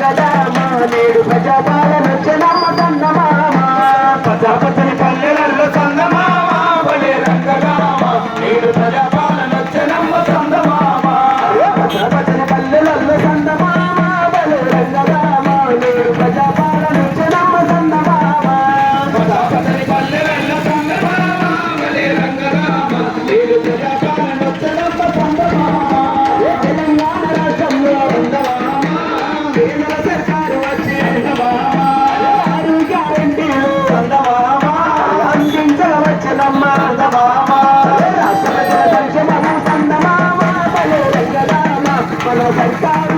రంగదామ నేడు ప్రజాపాలన Cần.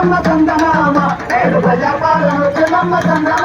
చెల్లమ్మ చందమామ. నేడు ప్రజాపాలన చెల్లమ్మ చందమామ.